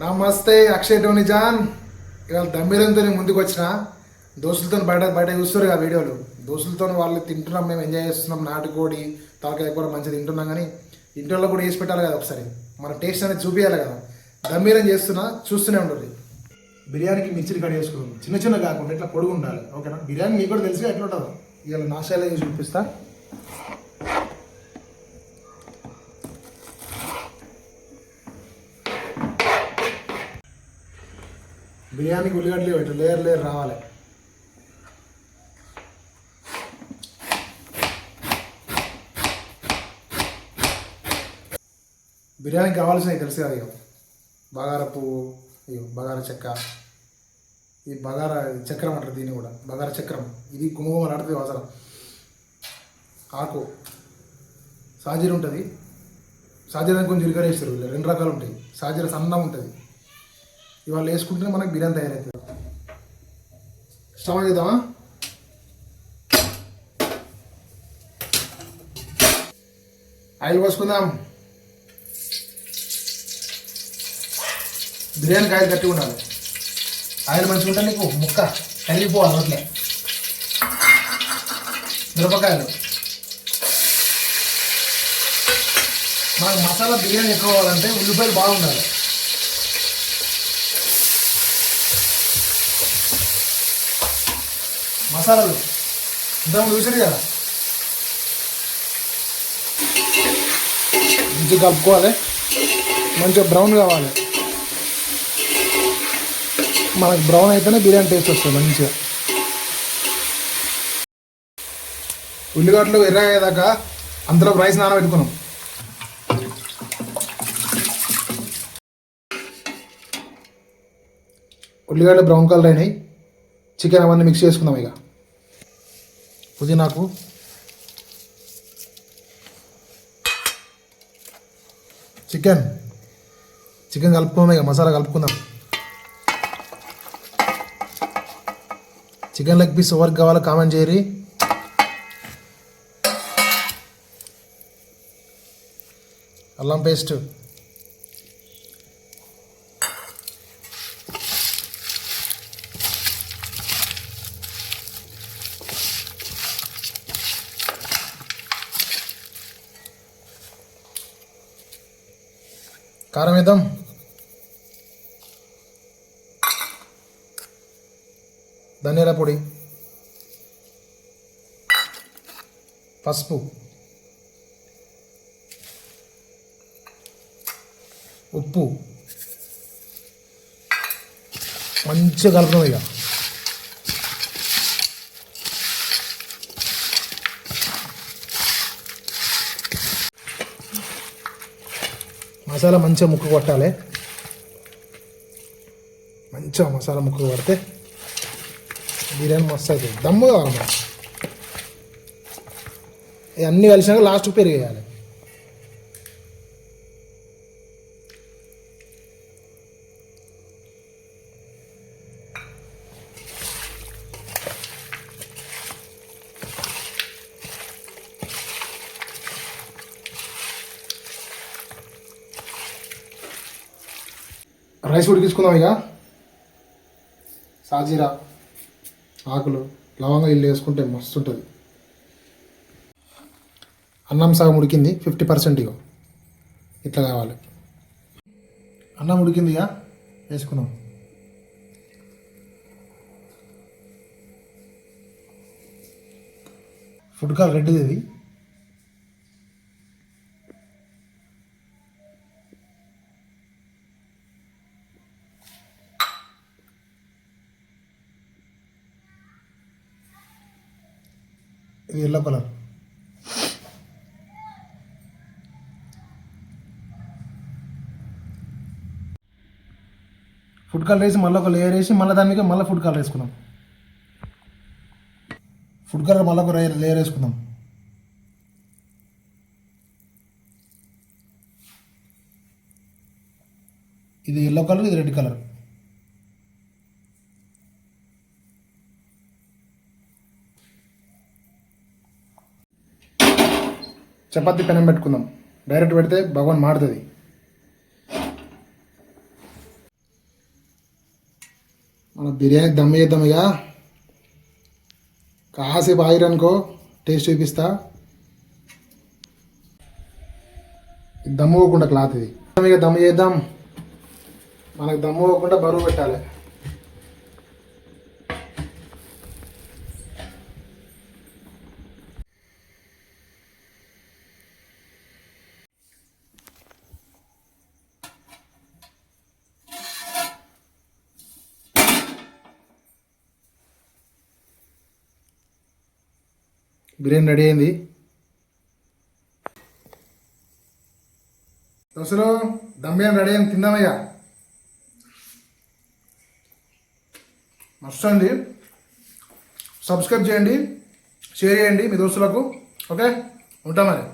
నమస్తే Akshay Tony John. ఇవాళ దమ్మిరంతో ముందుకు వచ్చిన దోస్తులతో బయట బయట చూస్తారు ఆ వీడియోలు. దోస్తులతో వాళ్ళు తింటున్నాం మేము ఎంజాయ్ చేస్తున్నాం నాటుకోడి తలకాయ కూర మంచిగా తింటున్నాం కానీ ఇంట్లో కూడా వేసి పెట్టాలి కదా ఒకసారి. మన టేస్ట్ అనేది చూపించాలి కదా. దమ్మీరం చేస్తున్నా చూస్తూనే ఉంటుంది బిర్యానీకి మిర్చిని కట్ చేసుకుందాం చిన్న చిన్న కాకుండా ఇట్లా పొడుగు ఉండాలి. ఓకేనా? బిర్యానీ మీకు కూడా తెలుసు ఎట్లా ఉంటుందో ఇవాళ నా స్టైల్ చూపిస్తా. బిర్యానీకి ఉల్లిగడ్డలు పెట్టు లేయర్ లేయర్ రావాలి. బిర్యానీకి కావాల్సినవి తెలుసు కదా ఇక బగార పువ్వు ఇక బగార చెక్క. ఈ బగార చక్రం అంటారు దీన్ని కూడా బగార చక్రం. ఇది గుమగుమలు ఆడుతుంది అవసరం ఆకు. సాజీర ఉంటుంది. సాజీర కొంచెం జీలకర్ర వేస్తారు రెండు రకాలు ఉంటాయి. సాజీర సన్నం ఉంటుంది. ఇవాళ వేసుకుంటే మనకి బిర్యానీ తయారవుతుంది. స్టవ్ చేద్దామా ఆయిల్ పోసుకుందాం. బిర్యానీ కాయలు కట్టి ఉండాలి. ఆయిల్ మంచిగా ఉంటే నీకు ముక్క కరిగిపోవాలి అట్లే మిరపకాయలు. మనకు మసాలా బిర్యానీ ఎక్కువ కావాలంటే ఉల్లిపాయలు బాగుండాలి. మసాలాలు. ఇంతకుముందు చూసారు కదా? మంచిగా కలుపుకోవాలి. మంచిగా బ్రౌన్ కావాలి. మనకు బ్రౌన్ అయితేనే బిర్యానీ టేస్ట్ వస్తుంది మంచిగా. ఉల్లిగడ్డలు ఎర్రయ్యేదాకా అంతలో రైస్ నానబెట్టుకున్నాం. ఉల్లిగడ్డలు బ్రౌన్ కలర్ అయినాయి. చికెన్ అవన్నీ మిక్స్ చేసుకుందాం ఇక. పుదీనాకు. చికెన్. చికెన్ కలుపుకున్నాం ఇక మసాలా కలుపుకుందాం. చికెన్ లెగ్ పీస్ ఎవరికి కావాలో కామెంట్ చేయరి. అల్లం పేస్ట్. కారం వేద్దాం ధనియాల పొడి. పసుపు. ఉప్పు. మంచిగా కలుపుదాం ఇక. మసాలా మంచిగా ముక్కు కొట్టాలి మంచిగా మసాలా ముక్కు కొడితే బిర్యానీ మస్తు అవుతుంది. దమ్ము కావాలి ఇవన్నీ కలిసినాక లాస్ట్ పెరుగు రైస్ ఉడికించుకుందాం ఇక. సాజీరా ఆకులు లవంగా ఇల్లు వేసుకుంటే మస్తు ఉంటుంది అన్నం సగం ఉడికింది ఫిఫ్టీ పర్సెంట్ ఇగో. ఇట్లా కావాలి. అన్నం ఉడికింది ఇక వేసుకున్నాం ఫుడ్ కాల్ రెడ్డిది ఇది. ఇది ఎల్లో కలర్. ఫుడ్ కలర్ వేసి మళ్ళీ ఒక లేయర్ వేసి మళ్ళీ దానికి మళ్ళీ ఫుడ్ కలర్ వేసుకున్నాం ఫుడ్ కలర్ మళ్ళీ ఒక లేయర్ లేయర్ వేసుకుందాం. ఇది ఎల్లో కలర్ ఇది రెడ్ కలర్. చపాతీ పెనం పెట్టుకుందాం. డైరెక్ట్ పెడితే భగవాన్ మాడుతుంది మన బిర్యానీ దమ్ చేద్దాం ఇక. కాసేపు ఆగిరనుకో టేస్ట్ చూపిస్తా. దమ్ము పోకుండా క్లాత్ ఇది. ఇక దమ్ము చేద్దాం. మనకు దమ్ము పోకుండా బరువు పెట్టాలి. బిర్యానీ రెడీ అయింది. దోశలో దమ్ బిర్యానీ రెడీ అయింది తిందామయ్యా మస్తు అండి సబ్స్క్రైబ్ చేయండి షేర్ చేయండి మీ దోస్తులకు. ఓకే? ఉంటా మరి.